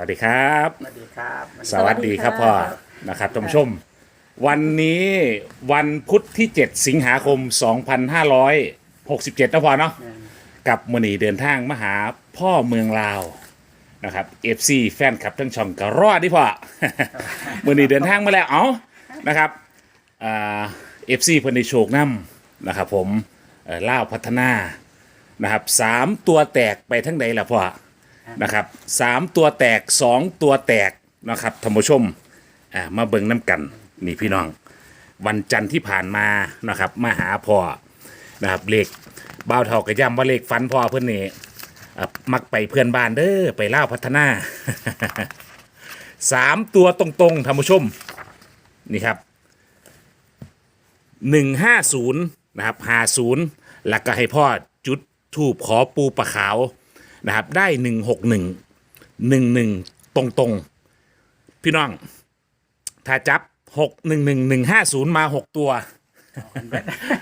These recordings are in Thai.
วัสดีครับ สวัสดีครับ สวัสดีครับพ่อนะครับท่านผู้ชม วันนี้วันพุธที่ 7 สิงหาคม 2567นะพ่อเนาะกับมือนีเดินทางมาหาพ่อเมืองลาวนะครับ FC แฟนคลับทั้งช่องกระรอดดิพ่อมือนีเดินทางมาแล้ว เอานะครับอ่า FC เพิ่นได้โชคนำนะครับผมเอ่อลาวพัฒนานะครับสามตัวแตกไปทั้งใดล่ะพ่อ นะครับสามตัวแตกสองตัวแตกนะครับท่านผู้ชมอ่ามาเบิ่งน้ำกันนี่พี่น้อง วันจันทร์ที่ผ่านมานะครับมาหาพ่อนะครับเลขบ่าวเท่ากระย่ำว่าเลขฟันพ่อเพื่อนนี่อะมักไปเพื่อนบ้านเด้อไปเล่าวพัฒนา สามตัวตรงๆท่านผู้ชมนี่ครับหนึ่งห้าศูนย์นะครับห้าศูนย์แล้วก็ให้พ่อจุดทูบขอปูปลาขาว นะครับ ได้หนึ่งหกหนึ่งหนึ่งหนึ่งตรงตรงๆพี่น้อง ถ้าจับหกหนึ่งหนึ่งหนึ่งห้าศูนย์มาหกตัว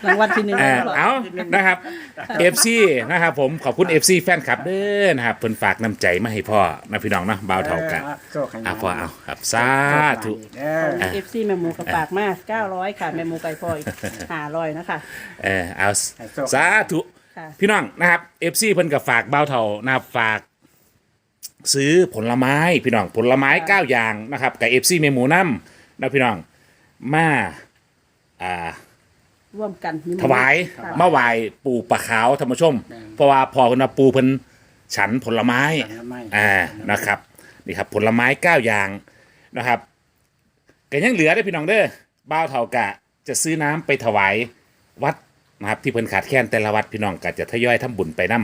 รางวัลที่หนึ่งเออแล้วเหรอเอานะครับเอฟซีนะครับผมขอบคุณเอฟซีแฟนคลับเด้อนะครับเพิ่นฝากน้ำใจมาให้พ่อนะพี่น้องเนาะบ่าวเท่ากันโชคให้อะพ่อเอาครับสาธุเด้อเอฟซีแมหมูกระปากมาก900ค่ะแมหมูไก่พออีก500นะคะเออเอาให้โชคสาธุ ค่ะ พี่น้องนะครับเอฟซีเพิ่นกับฝากบ่าวเท่านะครับฝาก ซื้อผลไม้พี่น้องผลไม้เก้าอย่างนะครับกับเอฟซีเมหมูน้ำนะพี่น้องมาอ่า ร่วมกันนิมนต์ถวายค่ะมาไหวายปู่ปะขาวธรรมชมเพราะว่าพอเพิ่นว่าปูเพิ่นฉันผลไม้ผลไม้อ่า นะครับ นี่ครับผลไม้เก้าอย่างนะครับก็ยังเหลือได้อพี่น้องเด้อบ้าวเท่ากะ จะซื้อน้ำไปถวายวัด นะครับที่เพิ่นขาดแคลนแต่ละวัดพี่น้องก็จะทยอยทำบุญไปนํ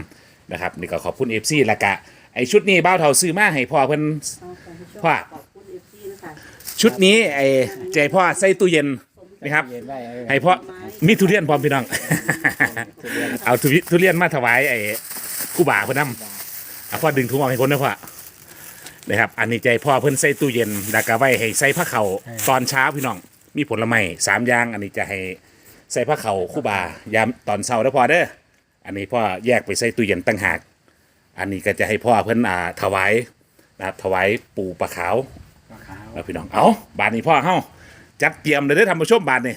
นะครับนี่ก็ขอบคุณเอฟซีละกะไอชุดนี้บ้าวเท่าซื้อมาให้พ่อเพิ่น พ่อ ขอบคุณเอฟซีนะคะชุดนี้ไอใจพ่อใส่ตู้เย็นนะครับ เย็นได้เออให้พ่อมีทุเรียนพร้อมพี่น้อง เอาทุเรียนทุเรียนมาถวายไอ้คู่บ่าเพื่อนนำเอาพ่อดึงถุงออกให้คนนะพ่อนะครับ อันนี้ใจพ่อเพิ่นใส่ตู้เย็นดากาไว้ให้ใส่ผ้าเข่าวตอนเช้าพี่น้อง มีผลไม้สามอย่าง อันนี้จะให้ ใส่ผ้าเข่าวคู่บ่ายามตอนเช้าแล้วพอเด้ออันนี้พ่อแยกไปใส่ตู้เย็นตั้งหาก อันนี้ก็จะให้พ่อเพิ่นอ่าถวายนะครับถวายปู่ปลาขาวปลาขาวเอาพี่น้องเอาบานนี้พ่อเฮาจัดเตรียมเลยเด้อทำผู้ชมบานนี่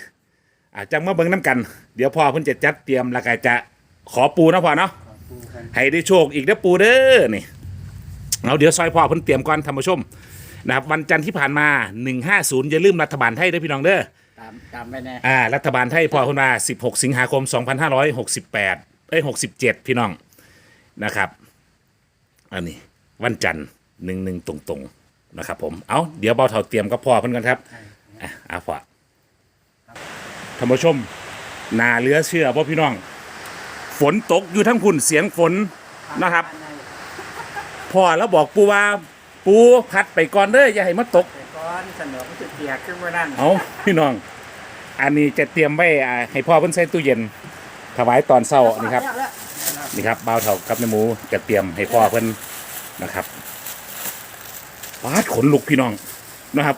อาจังมาเบิ่งน้ำกัน เดี๋ยวพ่อเพิ่นจะจัดเตรียมแล้วก็จะขอปูนะพ่อเนาะปูกันให้ได้โชคอีกเด้อปูเด้อนี่เอาเดี๋ยวซอยพ่อเพิ่นเตรียมก่อนทำผู้ชมนะครับวันจันทร์ที่ผ่านมา 150อย่าลืมรัฐบาลไทยเด้อพี่น้องเด้อ ตามตามไปแน่อ่ารัฐบาลไทยพ่อเพิ่นมา16 สิงหาคม 2568เอ้ย67 พี่น้องนะครับ อันนี้วันจันทร์หนึ่งหนึ่งตรงๆนะครับ ผมเอาเดี๋ยวเบาเท่าเตรียมกับพ่อเพิ่นกันครับอะอาฝาท่านผู้ชมนาเหลือเชื่อพ่อพี่น้อง ฝนตกอยู่ทั้งพุ่นเสียงฝนนะครับพ่อแล้วบอกปูว่าปูพัดไปก่อนเด้ออย่าให้มันตกแต่ก้ อนสนอมันจะเปียกขึ้นมานั่นเอาพี่น้อง อันนี้จะเตรียมไว้อ่าให้พ่อเพิ่นใส่ตู้เย็น ถวายตอนเช้านี่ครับ นี่ครับบ่าวเท่ากับแม่หมูจะเตรียมให้พ่อเพิ่นนะครับปาดขนลุกพี่น้องนะครับ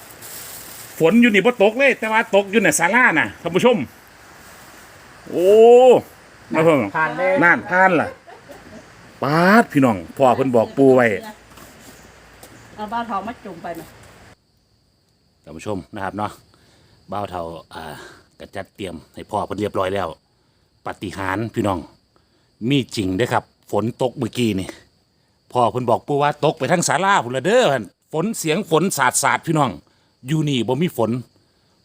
ฝนอยู่นี่บ่ตกเลย แต่ว่าตกอยู่ในศาลาน่ะท่านผู้ชม โอ้มาเพิ่งผ่านเลยน่านพานล่ะปาดพี่น้องพ่อเพิ่นบอกปูไว้ เอาบ้านทองมาจุ่มไปไหม ท่านผู้ชมนะครับเนาะบ่าวเท่าอ่ากระจัดเตรียมให้พ่อเพิ่นเรียบร้อยแล้ว ปฏิหารย์พี่น้อง มีจริงเด้อครับ ฝนตกเมื่อกี้นี่พ่อเพิ่นบอกปู่ว่าตกไปทั้งศาลาพุ่นละเด้อหั่นฝนเสียงฝนสาดสาดพี่น้อง อยู่นี่บ่มีฝน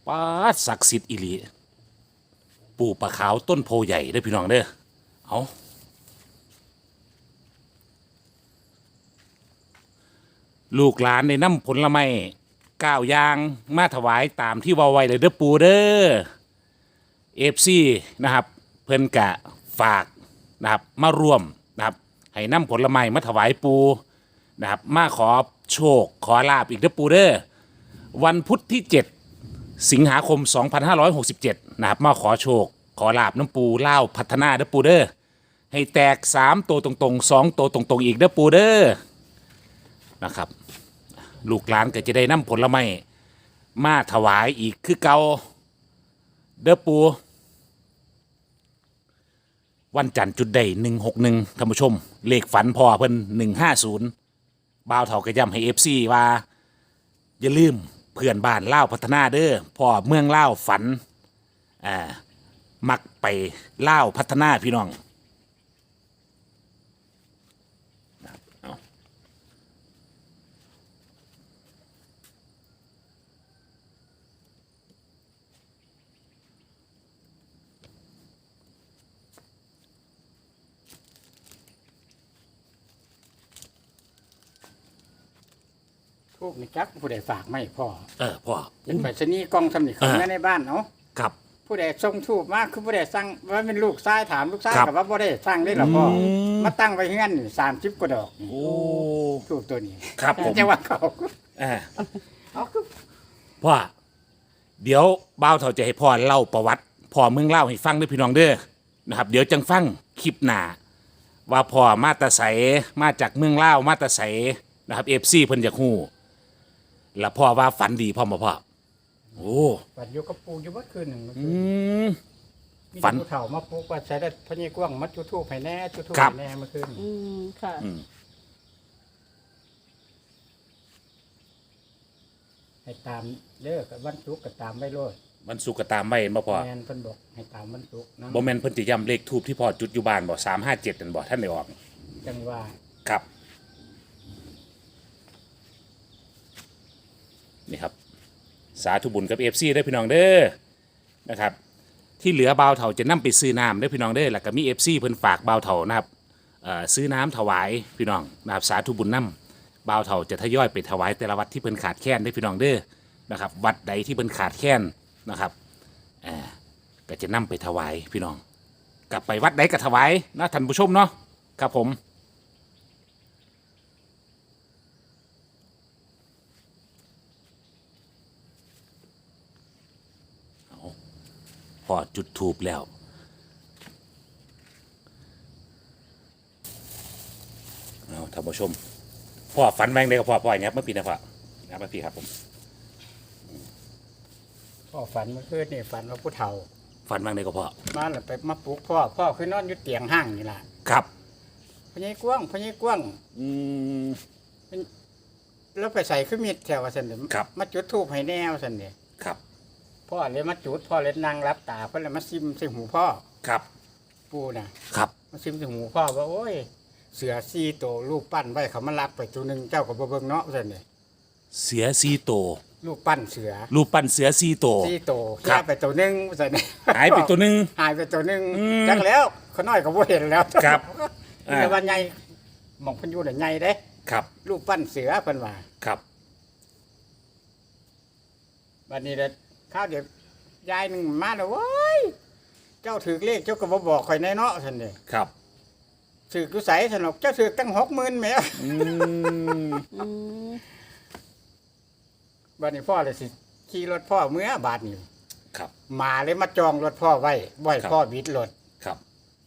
ป้าดศักดิ์สิทธิ์อีหลีปู่ปะขาวต้นโพใหญ่เด้อพี่น้องเด้อเอาลูกหลานในน้ำผลไม้ ก้าอยาง มาถวายตามที่วาไว้เลยเด้อปูเด้อเอฟซีนะครับ เพิ่นกะฝากนะครับ มาร่วมนะครับให้นำผลไม้มาถวายปูนะครับ มาขอโชค ขอลาบอีกเด้อปูเด้อวันพุธที่ 7 สิงหาคม 2567 นะครับ มาขอโชค ขอลาบน้ำปูเล่าพัฒนาเด้อปูเด้อให้แตก 3 ตัวตรงๆ 2 ตัวตรงๆ อีกเด้อปูเด้อนะครับ ลูกหลานก็จะได้นำผลไม้มาถวายอีกคือเกาเด้อปูวันจันทร์จุดใดหนึ่งหกหนึ่งท่านผู้ชม เลขฝันพอเพิ่นหนึ่งห้าศูนย์บ่าวเถากระยำให้เอฟซีว่า อย่าลืมเพื่อนบ้านเล่าพัฒนาเด้อพ่อเมืองเล่าฝันอ่ามักไปเล่าพัฒนาพี่น้อง ทูกนี่จักผู้ใดฝากไม่พ่อเออพ่อเป็นไปรษณีย์กองทำนี่เขาอ่าไม่ในบ้านเนาะครับ ผู้ใดส่งทูบมาคือผู้ใดสั่งว่าเป็นลูกชายถามลูกชายครับกับว่าบ่ได้สั่งได้หรอพ่ออม มาตั้งไว้เฮือนนี่30กว่าดอกนี่โอ้ทูบตัวนี้ครับผมจะว่าเขาอ่าเอาคือพ่อเดี๋ยวบ่าวเถาจะให้พ่อเล่าประวัติพ่อเมืองเล่าวให้ฟังด้วยพี่น้องเด้อนะครับ เดี๋ยวจังฟังคลิปหน้าว่าพ่อมาแตาใสมาจากเมืองเล่าวมาแตาใสนะครับเอฟซีเพิ่นอยากฮู้ แล้วพ่อว่าฝันดีพ่อมาพ่อโอ้ปัดอยู่กับปู่อยู่เมื่อคืนหนึ่งเมื่ออืคืนม มีฝันผู้เฒ่ามาปลุกว่าใช้ได้พระนี่กว้างมัดจุดทูบให้แน่จุดทูบครับ ให้แน่เมื่อคืนอืมค่ะ อืมให้ตามเด้อกับวันศุกร์ก็ตามไว้โลดมันสุกก็ตามไว้เห็นบ่พ่อแม่นเพิ่นบอกให้ตามวันศุกร์นะบ่แม่นเพิ่นจะย้ำเลขทูบที่พ่อจุดอยู่บ้านบ่357นั่นบ่ท่านได้ออกจังว่า ครับ นี่ครับสาธุบุญกับเอฟซีได้พี่น้องเด้อนะครับ ที่เหลือบ่าวเถาจะนํไปซื้อน้ำได้พี่น้องเด้อแล้วก็มีเอฟซีเพิ่นฝากบ่าวเถานะครับซื้อน้ำถวายพี่น้องนะครับสาธุบุญนํบ่าวเถาจะทยอยไปถวายแต่ละวัดที่เพิ่นขาดแคลนได้พี่น้องเด้อนะครับ วัดใดที่เพิ่นขาดแคลนนะครับก็จะนํไปถวายพี่น้อง กลับไปวัดใดก็ถวายนะท่านผู้ชมเนาะครับผม พอจุดทูบแล้ว เอาท่านผู้ชมพ่อฝันแมงได้กับพ่อพ่ออย่างเงี้ยเมื่อปีนะพ่อนะเมื่อปีครับผมพ่อฝันเมื่อคืนนี่ฝันว่าผู้เฒ่าฝันแมงได้กับพ่อมาแล้วไปมาปลุกพ่อพ่อคือนอนอยู่เตียงห้างนี่ล่ะครับพญายกว้างพญายกว้างอืมแล้วไปใส่ขึ้นมีดแถวว่าซั่นเด้อครับมาจุดทูบให้แนวซั่นเด้ครับ พ่อเลยมาจุดพ่อเลยนั่งรับตาเพิ่นเลยมาซิมใส่หูพ่อครับ ปู่น่ะ ครับ มาซิมใส่หูพ่อว่าโอ้ย เสือซี่โตวรูปปั้นไว้เขามาลักไปตัวหนึงเจ้าก็บ่เบิ่งเนาะซั่นเด้เสือซีโตวรูปปั้นเสือรูปปั้นเสือซีโตว ซี่โตวครัแค่บ ไปตัวหนึงซั่นเด้หายไปตัวหนึ่ง หายไปตัวหนึงอืมจักแล้วเขาน้อยก็บ่เห็นแล้วครับแต่ว่าใหญ่หมองเพิ่นอยู่น่ะใหญ่เด้ ครับ รูปปั้นเสือเพิ่นว่า ครับ บัดนี้เด้อ ข้าวเดี๋ยวยายหนึงมาแล้วเว้ยเจ้าถือเลขเจ้าก็บ่บอกข่อยแน่เนาะซั่นเด้ครับถือกูใสสนุกเจ้าถือตั้ง60,000แหมอืมอืมบัดนี้พ่อเลยสิขี่รถพ่อเมื่อบาดนี้ครับมาเลยมาจองรถพ่อไว้บ่ให้ครับ พ่อบิดรถครับ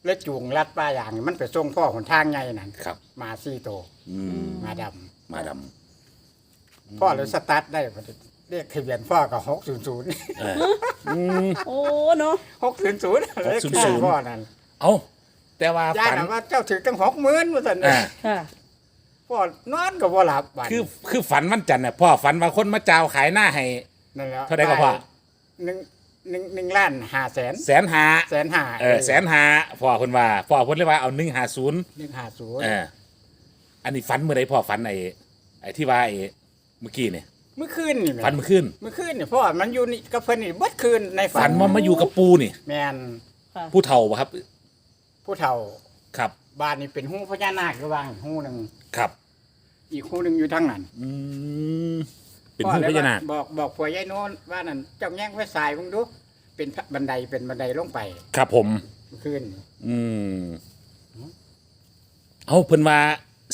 แล้วจูงลัดป้าอย่างนี้มันไปส่งพ่อหนทางใหญ่นั่นครับมาซี่โตวอืมมาดำมาดพ่อเลยสตาร์ทได้บัดนี้ เลขทะเบียนพ่อก็600ำเอออืม โอ้เนาะ600เลขที่พ่อนั่นเอาแต่ว่าย่าฝันน่ะว่าเจ้าถือตั้ง60,000ว่าซั่นอ่าค่ะ พ่อนอนก็บ่หลับบาดคือคือฝันวันจันทร์น่ะพ่อฝันว่าคนมาเจ้าขายหน้าให้ นั่นแหละเท่าใดก็พ่อหนึ่งหนึ่งหนึ่งล้านห้าแสนแสนหาแสนห้าเออแสนหาพ่อคนว่าพ่อคนเลยว่าเอาหนึ่งหาศูนย์หนึ่งห้าศูนย์เอออันนี้ฝันเมื่อไรพ่อฝันไอ้ไอ้ที่ว่าไอ้เมื่อกี้เนี่ย เมื่อคืนนี่แม่ฝันเมื่อคืนเมื่อคืนนี่พ่อมันอยู่นี่กับเพิ่นนี่เบิดคืนในฝัฝันว่ามาอยู่กับปูนี่ แมนค่ะผู้เฒ่าปะครับ ผู้เฒ่าครับ บ้านนี่เป็นหูพญานาคระว่างหูหนึ่งครับ อีกหูหนึ่งอยู่ทางนั้นอืมเป็นผู้พญานาคพ่อเลยว่บอกบอกผัวยายโน้นว่านั่นเจ้าแง่งไว้สายมึงดูเป็นบันไดเป็นบันไดลงไปครับผม เมื่อคืน อืม เอาเพิ่นว่า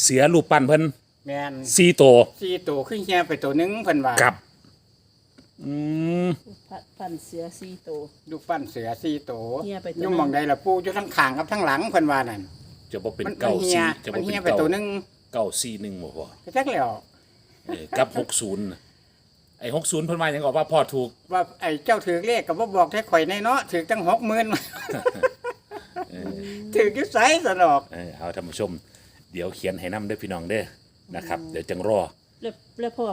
เสียรูปปั้นเพิ่น แมนซีโตวสี่ตัวขึ้นเฮียไปตัวหนึงเพิ่นว่าครับ อืม พัดพันเสือซีโตวลูกปั้นเสือสี่ตัวเฮียไปตัวหนึ่ง ยุ่งหมองใดล่ะปูอยู่ทั้งขางกับทั้งหลังเพิ่นว่านั่นจะบ่เป็นมันเก้าเฮีซียจะมับ่นเป็เฮียนไปเก้าตัวหนึงเก้าซีหนึ่งบ่พอก็จักแล้วเออกับหกศูนย์ไอ้หกศูนย์เพิ่นว่าหยังบอกว่าพ่อถูกว่าไอ้เจ้าถือเลขกับว่าบอกแท้ข่อยในเนาะถือตั้งหกหมื่นถืออยุ่ไสสนอก เออเอาท่านผู้ชม เดี๋ยวเขียนให้นำเด้อพี่น้องเด้อ นะครับ เดี๋ยวจังรอ แล้วแล้วพ่อ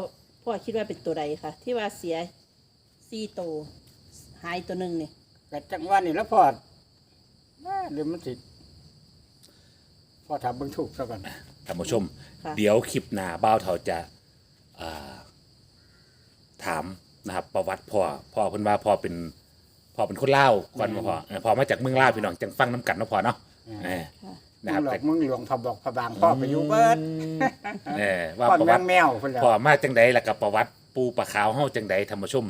พ่อคิดว่าเป็นตัวใดคะที่ว่าเสียสี่ตัวหายตัวหนึ่งนี่ก็จังว่านี่แล้วพอน่าเดี๋ยวมันสิพอทำเบิ่งถูกซะก่อนท่านผู้ชม ค่ะ เดี๋ยวคลิปหน้าบ้าวเถาจะอ่าถามนะครับ ประวัติพ่อพ่อเพิ่นว่าพ่อเป็นพ่อเป็นคนลาวก่อนมาพ่อเออพ่อมาจากเมืองลาวพี่น้องจังฟังน้ำกันเนาะพ่อเนาะเออค่ะมึ นะงครับหลอแต่กมึงหลวงพระบอกพระบางพ่อไปอยู่เบิดเออว่าพ่อประแมวังติแมวเพิ่นแล้วพ่อมาจังใดแล้วกับประวัติปูปลาขาวเฮาจังใดท่านผู้ชม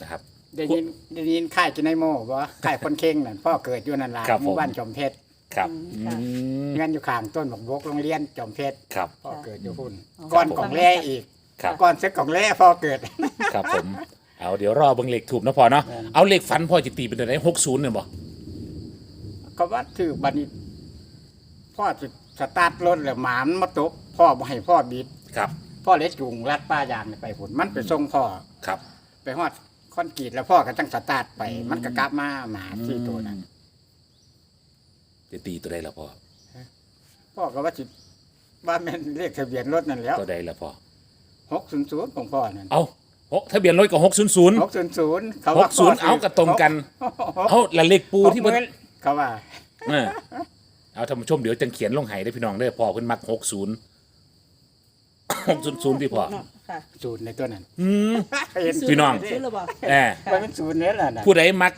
นะครับ ได้ยินได้ยินค่ายกินในโม่บ่ค่ายคนเข่งนั่นพ่อเกิดอยู่นั่นล่ะครับผม หมู่บ้านจอมเพชรครับอืมค่ะอืมเงินอยู่ข้างต้นบอกบกโรงเรียนจอมเพชรครับ พ่อเกิดอยู่พุ่นอ๋อ ก่อนของแร่อีกครับ ก่อนเซ็กของแร่พ่อเกิด ครับผม เอาเดี๋ยวรอเบิ่งเลขถูกนะพ่อเนาะแม่นเอาเลขฝันพ่อจะตีเป็นตัวไหน60เนี่ยบ่ก็ว่าถือบัดนี้ พ่อสิสตาร์ทรถแล้วหมามันมาตกพ่อบ่ให้พ่อบิด ครับ พ่อเลยจูงลัดป้ายางนี่ไปพุ่นมันไปส่งพ่อครับ ไปฮอดคอนกรีตแล้วพ่อก็จังสตาร์ทไป มันก็กลับมาหมาที่ตัวนั้นจะตีตัวใดล่ะพ่อ พ่อก็ว่าสิว่าแม่นเลขทะเบียนรถนั่นแหล้วตัวใดล่ะพ่อ600ของพ่อนั่นเอาหกทะเบียนรถก็600 600เขาว่าพ่60เอาก็ตรงกันเอาละเลขปูที่มัเพิ่นเขาว่า เออ เอาท่านผู้ชมเดี๋ยวจังเขียนลงให้ได้อพี่น้องเด้อพ่อเพิ่นมัก60 600ที่พ่อเนาะค่ะศูนย์ในตัวนั้นอืม เห็นพี่น้อง ซื้อหรือเปล่าเออมันเป็นศูนย์เนี่ยแหละนะผู้ใดมัก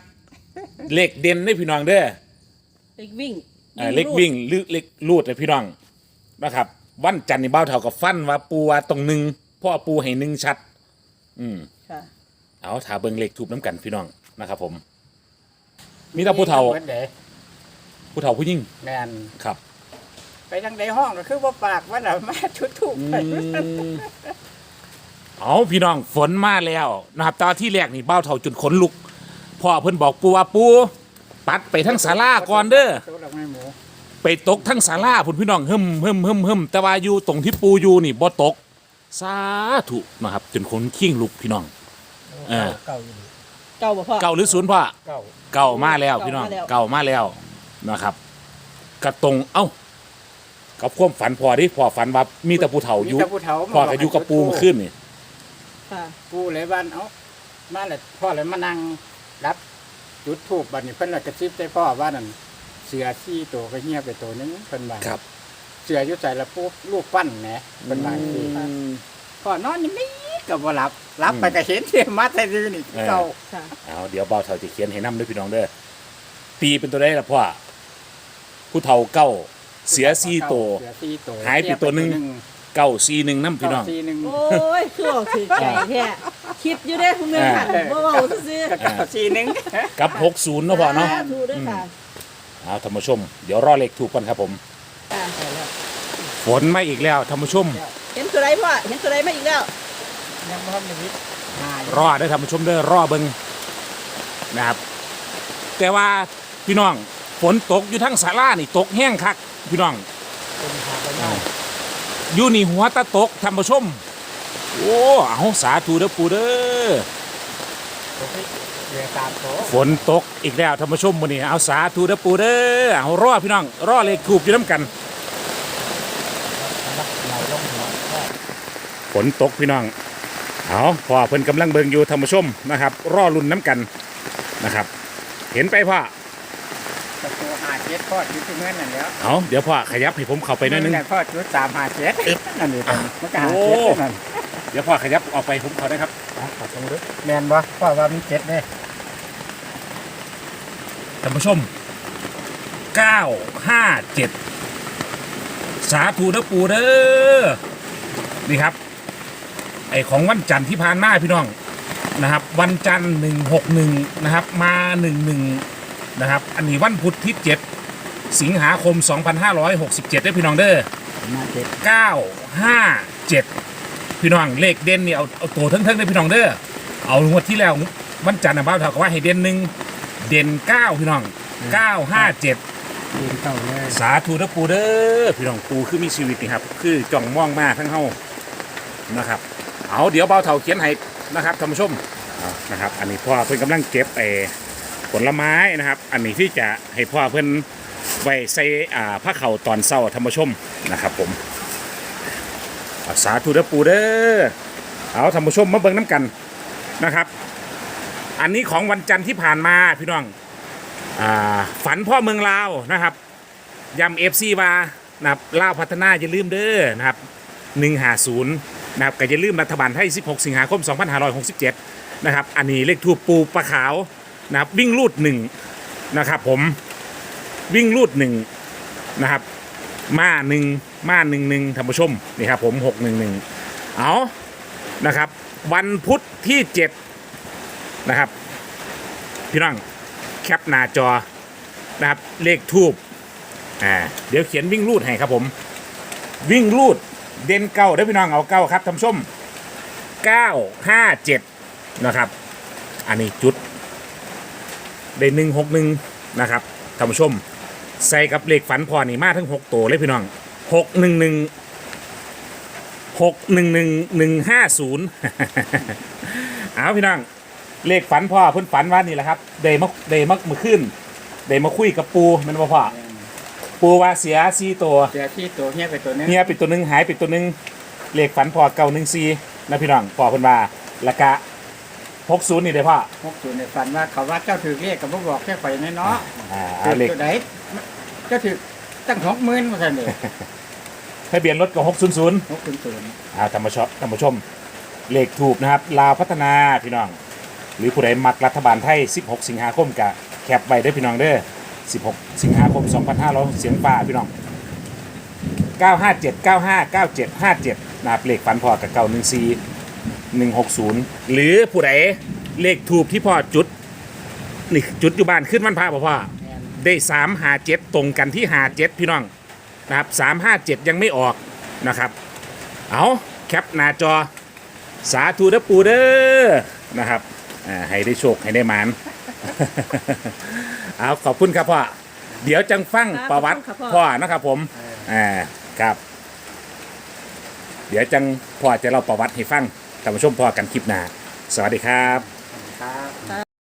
เลขเด่นได้อพี่น้องเด้อ เล็กวิ่งเอ่อเล็กวิ่งหรือเล็กลูดนะพี่น้องนะครับ วันจันทร์นี่เบ้าเท่ากับฟันว่าปูว่าตรงหนึ่งพ่อปูให้หนึ่งชัดอืมค่ะเอาถาเบิงเลขทูบน้ำกันพี่น้องนะครับ ผม มีแต่ผู้เฒ่า บิดเด้ ผู้เฒ่าผู้ยิ่งแมนครับ ไปทางในห้องก็คือว่าปากว่าน่ะมาชุดถูกอืไปมเอาพี่น้องฝนมาแล้วนะครับตอนที่แรกนี่เบ้าเท่าจุดขนลุกพ่อเพิ่นบอกปูว่าปูปัดไปทั้งศาลาก่อนเด้อ ตัวดอกไม้หมูไปตกทั้งศาลาพุ่นพี่น้องหึมหึมหึมหึมแต่ว่าอยู่ตรงที่ปูอยู่นี่บ่ตกสาธุนะครับ จนคนขิ้งลุกพี่น้อง เออ เก่าอยู่เก่าบ่พ่อ เก่าหรือศูนย์พ่อเก่าเก่ามาแล้วพี่น้องเก่ามาแล้วเก่ามาแล้ว นะครับกระตรงเอ้ากับความฝันพอที่พอฝันว่ามีแต่ผู้เฒ่าอยู่มีแต่ผู้เฒ่าพอกับอยู่กับปูมาขึ้นนี่ค่ะปูเลยบ้านเอ้ามาเลยพ่อเลยมานั่งรับจุดถูกบัดนี้เพิ่นเลยกระซิบใส่พ่อว่านั่นเสือซี่ตัวก็เงียบไปตัวนึงเพิ่นว่าครับเสืออยู่ใส่ละปุ๊บลูกปั้นแหนเพิ่นว่าสิพ่อนอนยังไม่ก็บ่หลับหลับไปก็เห็นเสียมาแต่ดื้อนี่เก่าค่ะ เอาเดี๋ยวเบาเฒ่าจะเขียนให้นำด้วยพี่น้องเด้อตีเป็นตัวได้ละพ่อ ผู้เฒ่าเก้าเสียซีโตว เสือซี่ตัวหายไปตัวหนึ่ง เก้าซีหนึ่งน้ำพี่น้อง เก้าซี่หนึ่งโอ้ยคือออกถือใจแท้คิดอยู่ได้คุณเมืองหันบ่เว้าซื่อก็เก้าซี่หนึ่ง กับหกศูนย์เนาะพ่อเนาะสธุด้วยค่ะเอาท่านผู้ชม เดี๋ยวรอเลขถูกกันครับผม ค่ะฝนมาอีกแล้วท่านผู้ชม เห็นตัวไรพ่อเห็นตัวไรมาอีกแล้ว ยังบ่ทันได้วิทย์หายรอได้อท่านผู้ชมเด้อรอเบิงนะครับ แต่ว่าพี่น้อง ฝนตกอยู่ทั้งศาลานี่ตกแห้งคักพี่น้องเป็นหาไปเนาะอยู่นี่หัวตะตกท่านผู้ชม โอ้เอาสาธุเด้อปู่เด้อผมให้เรือตามโตฝนตกอีกแล้วท่านผู้ชมมื้อนี้เอาสาธุเด้อปู่เด้อเอารอพี่น้องรอเลขถูกอยู่น้ำกันรับไหลลงหัวก็ฝนตกพี่น้องเอาพ่อเพิ่นกำลังเบิงอยู่ท่านผู้ชมนะครับ รอรุ่นน้ำกันนะครับ เห็นไปพ่อประตูหาเจ็ดพอดอยู่ที่เมื่อนั่นแล้วเอาเดี๋ยวพ่อขยับให้ผมเข้าไปหนิดนึงพอดจุดสามหาเจ็ดนั่นนี่เป็นมันก็หาโอ้เจ็ดนั่นเดี๋ยวพ่อขยับออกไปผมเขาได้ครับขอตรงด้วยแมนบ่พ่อว่ามีเจ็ดเลยท่านผู้ชม957สาธุเด้อปู่เด้อนี่ครับ ไอของวันจันทร์ที่ผ่านมาพี่น้องนะครับ วันจันทร์161นะครับ มา11นะครับ อันนี้วันพุธที่7 สิงหาคม 2567เด้อพี่น้องเด้อมาเจ็ด957 พี่น้องเลขเด่นนี่เอาเอาตัวทั้งๆได้พี่น้องเด้อเอางวดที่แล้ววันจันทร์นะบ้าวเท่ากับว่าให้เด่นหนึ่งเด่นเก้าพี่น้องเก้าห้าเจ็ดดินเข้าเลยสาธุนะปูเด้อพี่น้องปูคือมีชีวิตนี่ครับ คือจ่องมองมาทั้งเฮานะครับ เอาเดี๋ยวเบาเท่าเขียนให้นะครับท่านผู้ชมเอานะครับ อันนี้พ่อเพิ่นกำลังเก็บไอ้ผลไม้นะครับ อันนี้ที่จะให้พ่อเพิ่น ไว้ใส่อ่าผ้าเข่าวตอนเศร้าท่านผู้ชมนะครับผมสาธุเด้อปูเด้อเอาท่านผู้ชมมาเบิ่งน้ำกันนะครับ อันนี้ของวันจันทร์ที่ผ่านมาพี่น้องอฝันพ่อเมืองลาวนะครับยำเอฟซีว่านะครับลาวพัฒนาอย่าลืมเด้อนะครับ150นะครับก็อย่าลืมรัฐบาลไทย 16 สิงหาคม 2567 นะครับ อันนี้เลขทูปปูปลาขาวนะครับวิ่งรูดหนึ่งนะครับผม วิ่งรูดหนึ่งนะครับ มาหนึ่งมาหนึ่งหนึ่งท่านผู้ชมนี่ครับผมหกหนึ่งหนึ่งเอานะครับ วันพุธที่เจ็ดนะครับ พี่น้องแคปหน้าจอนะครับเลขทูบอ่าเดี๋ยวเขียนวิ่งรูดให้ครับผม วิ่งรูดเด่นเก้าเด้อพี่น้องเอาเก้าครับท่านผู้ชมเก้าห้าเจ็ดนะครับ อันนี้จุดได้หนึ่งหกหนึ่งนะครับท่านผู้ชม ใส่กับเลขฝันพอนี่มาทั้งหกตัวเลยพี่น้องหกหนึ่งหนึ่งหกหนึ่งหนึ่งหนึ่งห้าศูนย์เอาพี่น้องเลขฝันพ่อเพิ่นฝันว่านี่แหละครับเดมักเดมักมือขึ้นเดมาคุยกับปูแมันบ่พ่อปูว่าเสียซีตัวเสียที่ตัวเฮียไปตัวหนึงเฮียปิดตัวหนึงหายปิดตัวหนึงเลขฝันพ่อเก่าหนึ่งซีนะพี่น้องพ่อเพิ่นว่าแล้วก็หกศูนย์นี่เด้อพ่อหกศูนย์ในฝันว่าเขาว่าเจ้าถือเลขกับพวกบอกแค่ไปในเนาะอ่าถืเอาอเลข ตัวไหนเจ้าถือตั้งหกหมื่นมาท่านเลยทะเบียนรถก็หกศูนย์ศูนย์หกศูนย์ศูนย์อ่าธรรมชมธรรมชมเลขถูกนะครับ ลาวพัฒนาพี่น้อง หรือผู้ใดมักรัฐบาลไทย 16 สิงหาคมกะแคปไว้เด้อพี่น้องเด้อ16 สิงหาคม 2500เสียงฟ้าพี่น้อง 957 95 97 57นะครับเลขฟันพอกับ914 160 หรือผู้ใดเลขถูกที่พ่อจุดนี่จุดอยู่บ้านขึ้นวันพระบ่พ่อแม่น ได้สามหาเจ็ดตรงกันที่หาเจ็ดพี่น้องนะครับสามห้าเจ็ดยังไม่ออกนะครับ เอาแคปหน้าจอสาธุเด้อปูเด้อนะครับอ่าให้ได้โชคให้ได้หมานเอาขอบคุณครับพ่อเดี๋ยวจังฟังครับประวัติขอบคุณครับพ่พ่ออนะครับผมเอออ่าครับ เดี๋ยวจังพ่อจะเล่าประวัติให้ฟังท่านผู้ชมพ่อกันคลิปหน้าสวัสดีครับครับ